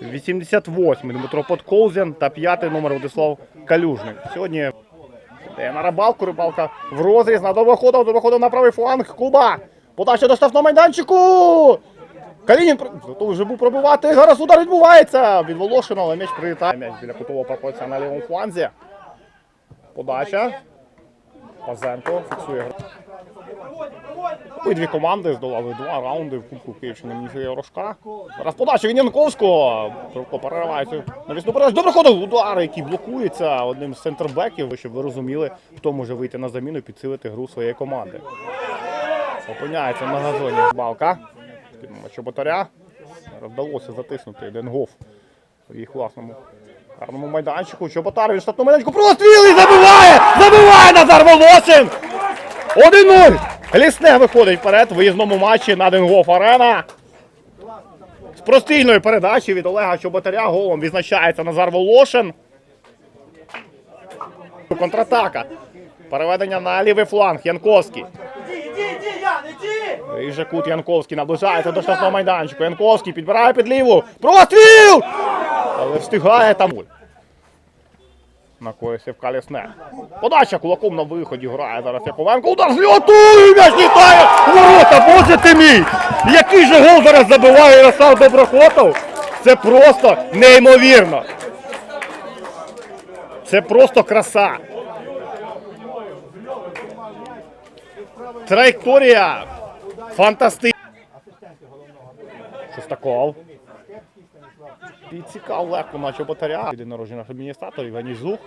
88 Дмитро Подколзян та п'ятий номер Владислав Калюжний. Сьогодні йде на рибалку, рибалка в розріз, на довоходу, довоходу на правий фланг Куба. Подача до штрафного майданчику. Калінін готовий вже був пробивати. Зараз удар відбувається. Від Волошина, але м'яч прилітає. М'яч біля кутового проходиться на лівому фланзі. Подача. Пазенко фіксує гру. Обидві команди здолали два раунди в Кубку Київщини Міфія Рожка. Зараз подача від Янковського. Переривається на вісну передачу. Добре ходив удар, який блокується одним з центрбеків, щоб ви розуміли, хто може вийти на заміну і підсилити гру своєї команди. Опиняється на газоні. Балка. Чоботаря. Вдалося затиснути Денгоф в їх власному гарному майданчику. Чоботар від штатного майданчику. Простріл і забиває! Забиває Назар Волошин! 1-0! Лісне виходить вперед в виїзному матчі на Денгоф Арена. З прострільної передачі від Олега Чоботаря голом відзначається Назар Волошин. Контратака. Переведення на лівий фланг. Янковський. Іди, іди, іди, Ян, іди! І же кут Янковський наближається до штрафного майданчику. Янковський підбирає під ліву. Простріл! Але встигає там. Накоївся в калісне. Подача кулаком на виході грає зараз Яковенко. Удар з М'яч літає! Ворота! Боже ти мій! Який же гол зараз забиває Ярослав Доброхотов? Це просто неймовірно. Це просто краса. Траєкторія фантастична. Шостаков. І цікаво легко на батаря. День народження наш адміністратор Євгеній Зух.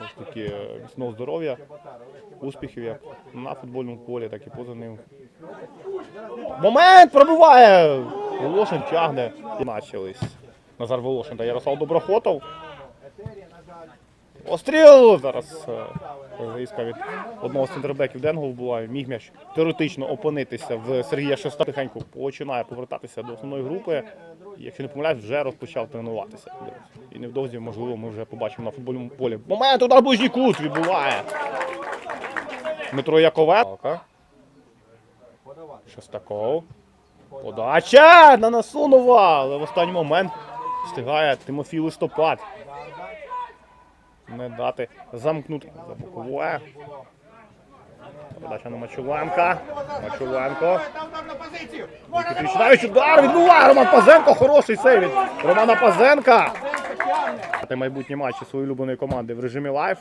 Ось таки е, міцного здоров'я, успіхів як на футбольному полі, так і поза ним. Момент пробиває! Волошин тягне. Начались. Назар Волошин та Ярослав Доброхотов. Остріл! Зараз е, заїзка від одного з центрбеків Денгов була. Міг м'яч теоретично опинитися в Сергія Шеста. Тихенько починає повертатися до основної групи. І, якщо не помиляюсь, вже розпочав тренуватися. І невдовзі, можливо, ми вже побачимо на футбольному полі. Момент удар ближній кут відбуває. Дмитро Яковенко. Шестаков. Подача на Насунова, але в останній момент встигає Тимофій Листопад не дати замкнути за бокове. Передача на Мачуленка. Мачуленко. Там удар відбуває Роман Пазенко. Хороший сейв від Романа Пазенка. Ти майбутні матчі своєї улюбленої команди в режимі лайв.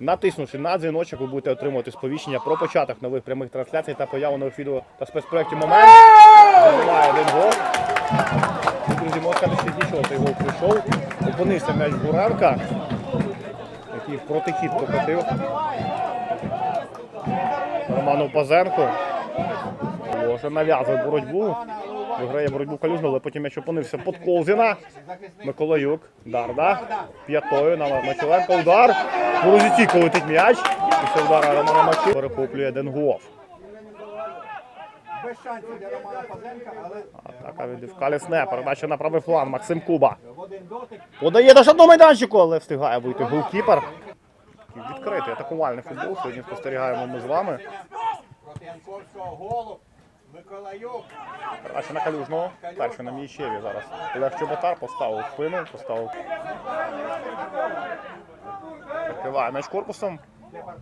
Натиснувши на дзвіночок, ви будете отримувати сповіщення про початок нових прямих трансляцій та появу нових відео та спецпроєктів момент. Забиває один гол. Друзі, можна сказати, що з нічого цей гол прийшов. Опинився м'яч Гуренка, який в протихід покотив. Роману Пазенко. Ложе нав'язує боротьбу. Виграє боротьбу Калюжна, але потім м'яч опинився під Колзіна. Миколаюк. Дарда. П'ятою на Мачуленко. Удар. Розіційку летить м'яч. Після удара Романа Мачу перехоплює Денгоф. Без шансів для Романа Пазенка, але Атака від Калісне. Передача на правий фланг. Максим Куба. один Подає до штатного майданчику, але встигає вийти голкіпер. Відкритий атакувальний футбол. Сьогодні спостерігаємо ми з вами. проти Янковського голу. Миколаюк. Передача на Калюжного. Перший на Міщеві зараз. Олег Чоботар поставив спину, поставив. Закриває м'яч корпусом.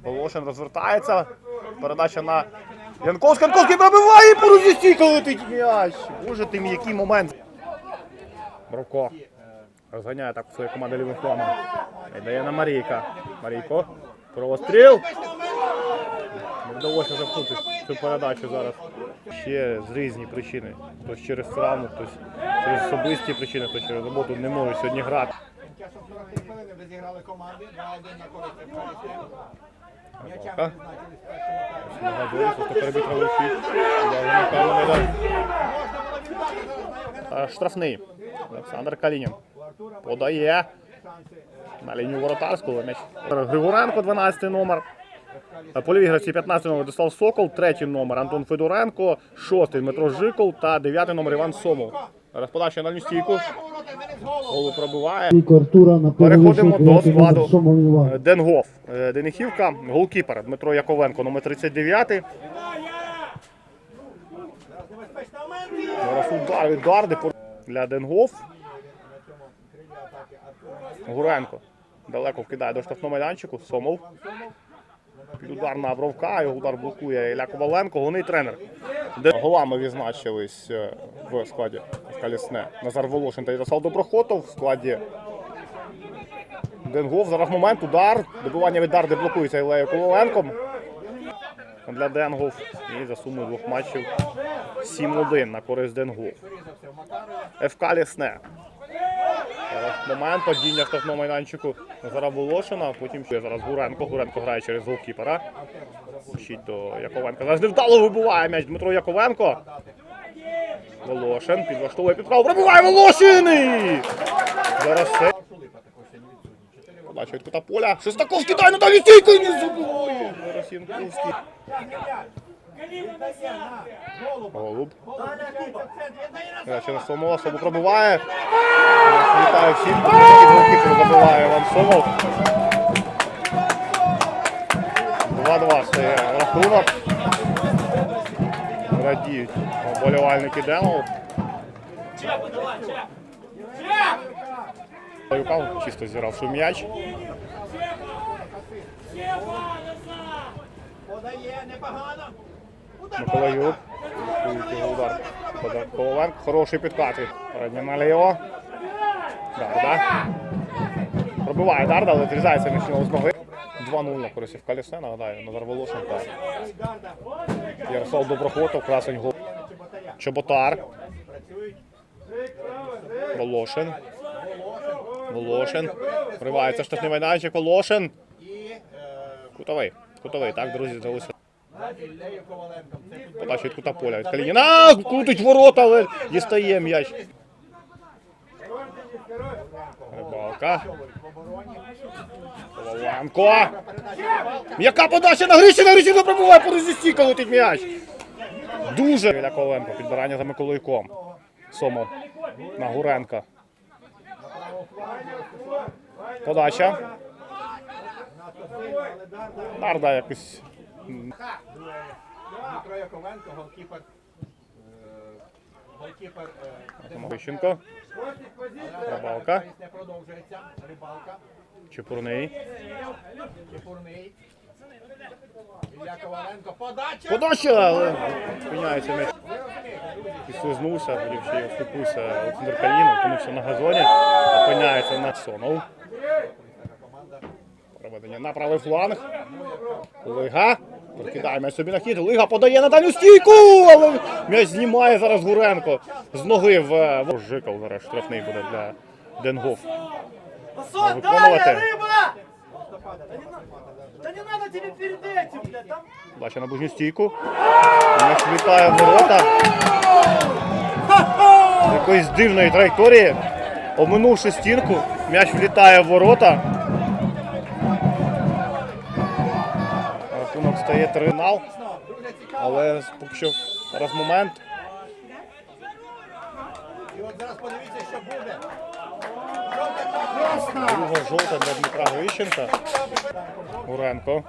Волошин розвертається. Передача на Янковський. Янковський пробиває і по розістійка летить м'яч. Боже ти мій, який момент. Бровко. Розганяє так свою команду лівим флангом. Віддає на Марійка. Марійко. Простріл. Не вдалося замкнути цю передачу зараз. Ще з різні причини. Хтось через травму, хтось через особисті причини, хтось через роботу не може сьогодні грати. Часом 43 хвилини зіграли команди. 2-1 на користь Янковського. М'яча Ага. відзначились в першому таймі. Нагадую, просто перебітрали всі. Можна Можна було віддати зараз на Євгена Штрафний. Олександр Калінін. Подає на лінію воротарську. але М'яч. Григоренко, 12 номер. На полівій гравці 15 номер Владислав Сокол, третій номер Антон Федоренко, шостий Дмитро Жикол та дев'ятий номер Іван Сомов. Зараз подача на стійку. Голову пробиває. Переходимо до складу. Е, Денгоф. Е, Денихівка, голкіпер Дмитро Яковенко, номер 39. Зараз удар від Гарди. для Денгоф. Гуренко. Далеко вкидає до штрафного майданчику. Сомов. Удар на Бровка, його удар блокує Ілля Коваленко, головний тренер. Де голами відзначились е, в складі Калісне. Назар Волошин та Ярослав Доброхотов в складі Денгоф. Зараз момент, удар. Добивання від Дарди блокується Ілею Коваленком. Для Денгоф. І за сумою двох матчів 7-1 на користь Денгоф. врізався в Макарова. ФК Лісне. Момент падіння штрафного майданчику Назара Волошина, потім ще зараз Гуренко. Гуренко грає через голкіпера. Щить до Яковенка. Зараз невдало вибиває м'яч Дмитро Яковенко. Волошин підлаштовує підправу. Пробиває Волошин! І Зараз Подача від кута поля. Шестаков кидає Наталі стійку і не забиває. Зараз Янковський. Голуб. Через Сомова, Сомов пробиває. Вітаю всім, голкіпер забиває Іван Сомов. 2-2 стає рахунок. Радіють вболівальники Демов. Юкав чисто зігравши м'яч. Подає непогано. Удар Микола Юк. Стоїть його удар. Коваленко. Хороший підкат. Передня наліво. Дарда. Пробиває Дарда, але відрізається між з ноги. 2-0 на користь в колесе, нагадаю, Назар Волошин та Ярослав Доброхотов, красень гол. Чоботар, Волошин. Волошин. Вривається штрафний майданчик, Волошин. Кутовий. Кутовий, так, друзі, здалося. Від кута поля Калініна. Крутить ворота, але дістає м'яч. Рибалка. Коваленко. Передача Рибалка. Яка подача на Грищина, Грищина пробиває по резистіка летить м'яч. Дуже. Ілля Коваленко, підбирання за Миколайком. Сомов на Гуренка. Подача. Дарда. Якось. Дмитро Яковенко, голкіпер. е, Голкіпер. е, Вищенко. Рибалка. Не продовжується. Рибалка. Чепурний. Чепурний. Ілля Коваленко. Подача. Подача, спиняється м'яч. Й оступився Олександр Калінов, опинився на газоні, опиняється на Сонов. Переведення на правий фланг. Лига. Прокидає м'яч собі на хід. Лига подає на дальню стійку, але м'яч знімає зараз Гуренко з ноги в Жиков зараз штрафний буде для Денгоф. Сон, Виконувати. Далее, не надо тебе перед этим, блядь, там Бачить на ближню стійку. М'яч влітає в ворота. З якоїсь дивної траєкторії. Оминувши стінку, м'яч влітає в ворота. Стає 3 нал, але поки що зараз момент. І от зараз подивіться, що буде. Друга жовта для Дмитра Грищенка. Гуренко.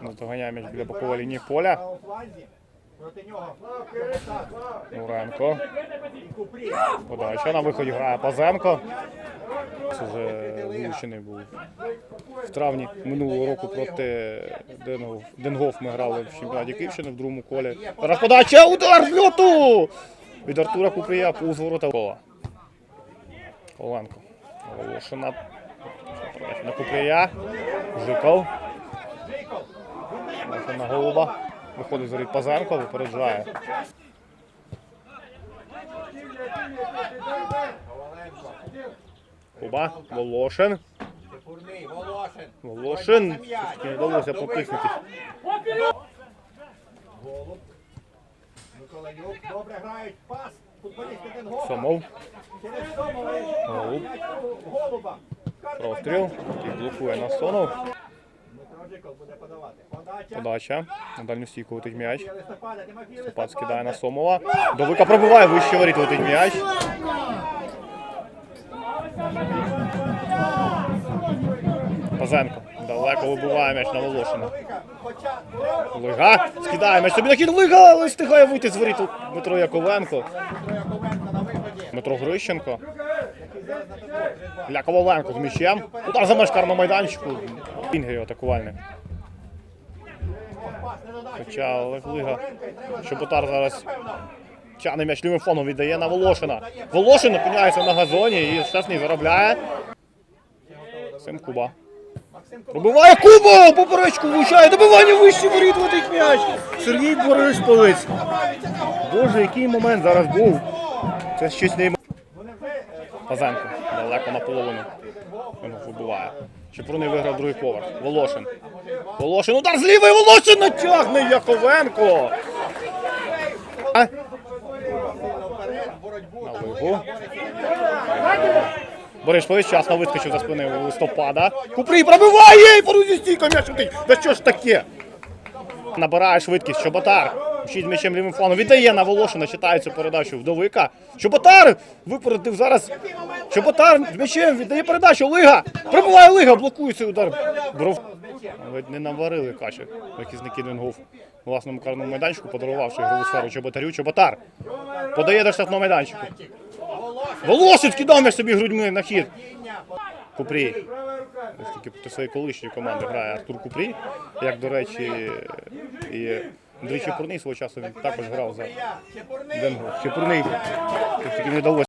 Наздоганяє м'яч біля бокової лінії поля. Гуренко. Подача на виході грає Пазенко. Це вже вилучений був. В травні минулого року проти. Денгоф ми грали в чемпіонаті Київщини в другому колі. Зараз подача, удар з льоту! Від Артура Купрія повз ворота кола. Коленко. Волошина. На Купрія. Жиков. На голуба. Виходить з воріт Пазенко, випереджає. Куба. Волошин. Волошин. Не вдалося потиснути. Голуб. Миколаюк. Добре грають. Пас. Футболісти Денгофа. Сомов. Через Сомова. Голуб. Голуба. Простріл. Блокує на Сонов. Дмитро Жиков буде подавати. Подача. На дальню стійку летить м'яч. Листопада. скидає на Сомова. Довика пробиває, вище воріт летить м'яч. Пазенко. Далеко вибиває м'яч на Волошина. Лига. Скидає м'яч собі на хід. Лига, але встигає вийти з воріт Дмитро Яковенко. Дмитро Грищенко. Ля Коваленко з м'ячем. Удар за меж карного майданчику. Інгрів атакувальний. Хоча Олег Лига. Шепотар зараз тягне м'яч лівим фоном, віддає на Волошина. Волошин опиняється на газоні і Штефний заробляє. Сим Куба. Пробиває Куба! Поперечку влучає, добивання вище воріт летить м'яч. Сергій Борисполець. Боже, який момент зараз був. Це щось неймовірне. Пазенко далеко наполовину. Він вибиває. Чепурний виграв другий поверх. Волошин. Волошин. Удар з лівої Волошин натягне Яковенко. А? На вигу. Борис Пович вчасно вискочив за спини листопада. Купрій пробиває порузі стійка м'яч летить. Да що ж таке? Набирає швидкість. Чоботар. Щить м'ячем лівим фланом. Віддає на Волошина. Читає цю передачу вдовика. Чоботар! Випередив зараз. Чоботар з м'ячем віддає передачу. Лига! Прибуває Лига, блокує цей удар. Бров. Ледь не наварили каші. Захисники Двінгов. У власному карному майданчику, подарувавши ігрову сферу Чоботарю. Чоботар. Подає до штрафного майданчику. Волошин скидав собі грудьми на хід. Купрій. Ось таки проти своєї колишньої команди грає Артур Купрій. Як, до речі, і Андрій Чепурний свого часу він також грав за Венгру. Чепурний. Тільки не вдалося.